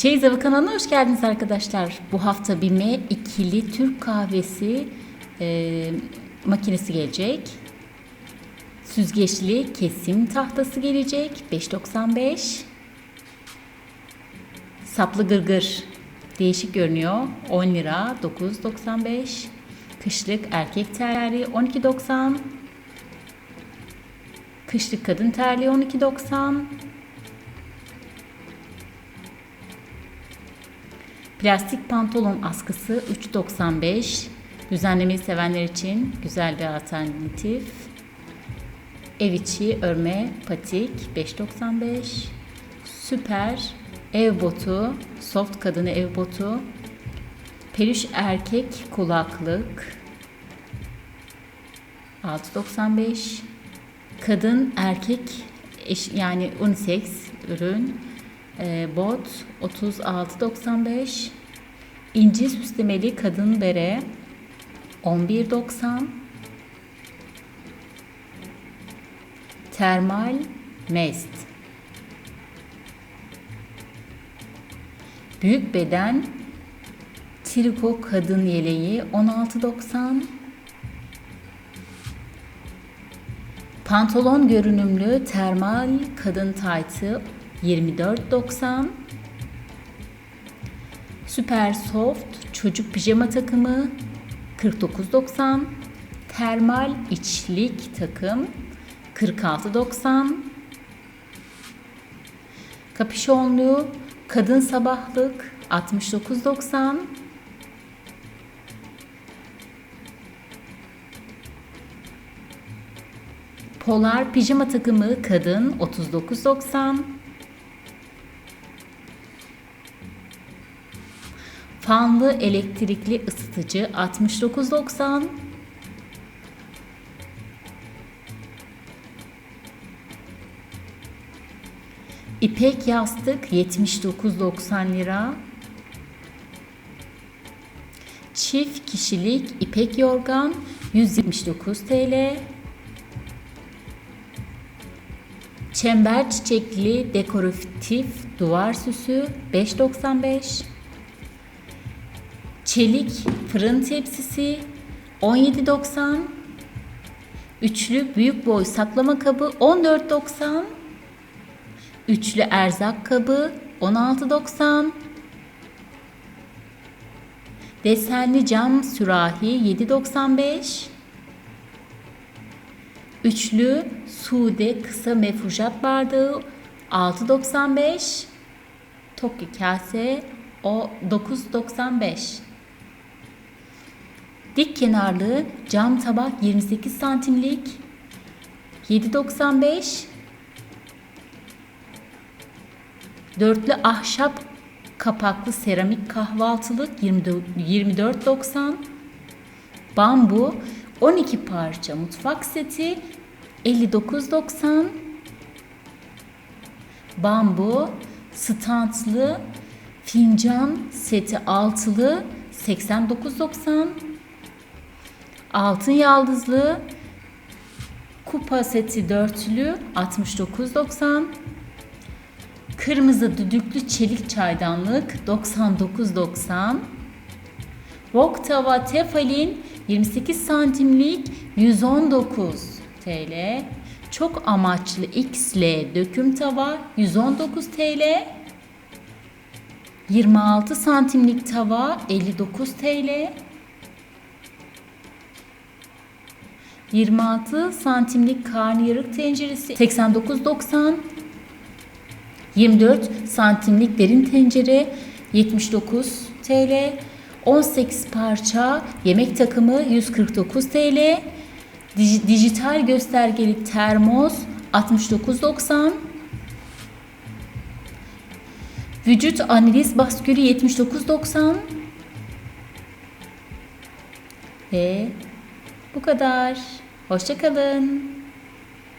Çeyiz Avı kanalına hoş geldiniz arkadaşlar. Bu hafta BİM'e ikili Türk kahvesi e, makinesi gelecek. Süzgeçli kesim tahtası gelecek. 5.95. Saplı gırgır. Değişik görünüyor. 10 lira. 9.95. Kışlık erkek terliği 12.90. Kışlık kadın terliği 12.90. Plastik pantolon askısı 3.95. Düzenlemeyi sevenler için güzel bir alternatif. Ev içi örme patik 5.95. Süper ev botu, soft kadını ev botu. Peluş erkek kulaklık 6.95. Kadın erkek eş, yani unisex ürün e, bot 36.95 inci süslemeli kadın bere 11.90 termal mest. Büyük beden triko kadın yeleği 16.90 Pantolon görünümlü termal kadın taytı 24.90 Süper Soft çocuk pijama takımı 49.90 Termal içlik takım 46.90 Kapüşonlu kadın sabahlık 69.90 Polar pijama takımı kadın 39.90 Fanlı elektrikli ısıtıcı 69.90 İpek yastık 79.90 lira. Çift kişilik ipek yorgan 179 TL. Çember çiçekli dekoratif duvar süsü 5.95. Çelik fırın tepsisi 17.90. Üçlü büyük boy saklama kabı 14.90. Üçlü erzak kabı 16.90. Desenli cam sürahi 7.95. Üçlü sude kısa mefruşat bardağı 6.95. Toki kase o 9.95. Dik kenarlı cam tabak 28 santimlik 7.95. Dörtlü ahşap kapaklı seramik kahvaltılık 24.90. Bambu 12 parça mutfak seti 59.90. Bambu standlı fincan seti altılı 89.90. Altın yaldızlı kupa seti dörtlü 69.90. Kırmızı düdüklü çelik çaydanlık 99.90. Wok tava tefalin 28 santimlik 119 TL. Çok amaçlı XL döküm tava 119 TL. 26 santimlik tava 59 TL. 26 santimlik karnıyarık tenceresi. 89.90 24 santimlik derin tencere. 79 TL 18 parça yemek takımı 149 TL Dij- dijital göstergeli termos 69.90 Vücut analiz baskülü 79.90 Ve bu kadar. Hoşçakalın.